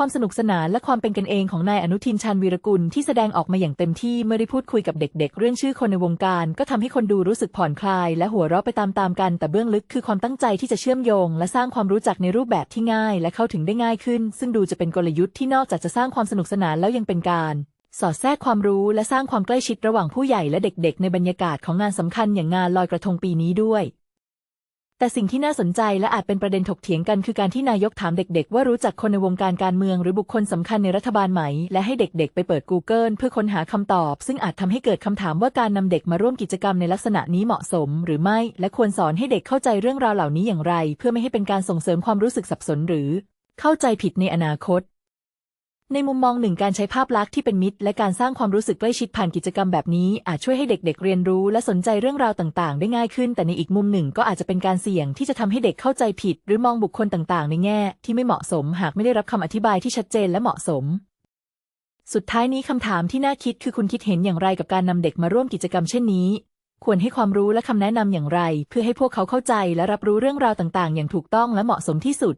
ความสนุกสนานและความเป็นกันเองของนายอนุทินชาญวีรกุลที่แสดงออกมาอย่างเต็มที่เมื่อได้พูดคุยกับเด็กๆเรื่องชื่อคนในวงการ ก็ทำให้คนดูรู้สึกผ่อนคลาย และหัวเราะไปตามๆกัน แต่เบื้องลึกคือความตั้งใจที่จะเชื่อมโยง และสร้างความรู้จักในรูปแบบที่ง่าย และเข้าถึงได้ง่ายขึ้น ซึ่งดูจะเป็นกลยุทธ์ที่นอกจากจะสร้างความสนุกสนานแล้วยังเป็นการสอดแทรกความรู้และสร้างความใกล้ชิดระหว่างผู้ใหญ่และเด็กๆ ในบรรยากาศของงานสำคัญอย่างงานลอยกระทงปีนี้ด้วย แต่สิ่งที่น่าสนใจและอาจเป็นประเด็นถกเถียงกันคือการที่นายกถามเด็กๆ ว่ารู้จักคนในวงการการเมืองหรือบุคคลสำคัญในรัฐบาลไหม และให้เด็กๆ ไปเปิด Google เพื่อค้นหาคำตอบ ซึ่งอาจทำให้เกิดคำถามว่าการนำเด็กมาร่วมกิจกรรมในลักษณะนี้เหมาะสม หรือไม่ และควรสอนให้เด็กเข้าใจเรื่องราวเหล่านี้อย่างไร เพื่อไม่ให้เป็นการส่งเสริมความรู้สึกสับสนหรือ เข้าใจผิดในอนาคต ในมุมมองหนึ่งการใช้ภาพลักษณ์ที่เป็นมิตร และการสร้างความรู้สึกใกล้ชิดผ่านกิจกรรมแบบนี้ อาจช่วยให้เด็กๆเรียนรู้ และสนใจเรื่องราวต่างๆ ได้ง่ายขึ้น แต่ในอีกมุมหนึ่งก็อาจจะเป็นการเสี่ยงที่จะทำให้เด็กเข้าใจผิด หรือมองบุคคลต่างๆ ในแง่ ที่ไม่เหมาะสม หากไม่ได้รับคำอธิบายที่ชัดเจนและเหมาะสม สุดท้ายนี้คำถามที่น่าคิดคือคุณคิดเห็นอย่างไรกับการนำเด็กมาร่วมกิจกรรมเช่นนี้ ควรให้ความรู้และคำแนะนำอย่างไร เพื่อให้พวกเขาเข้าใจ และรับรู้เรื่องราวต่าง ๆ อย่างถูกต้องและเหมาะสมที่สุด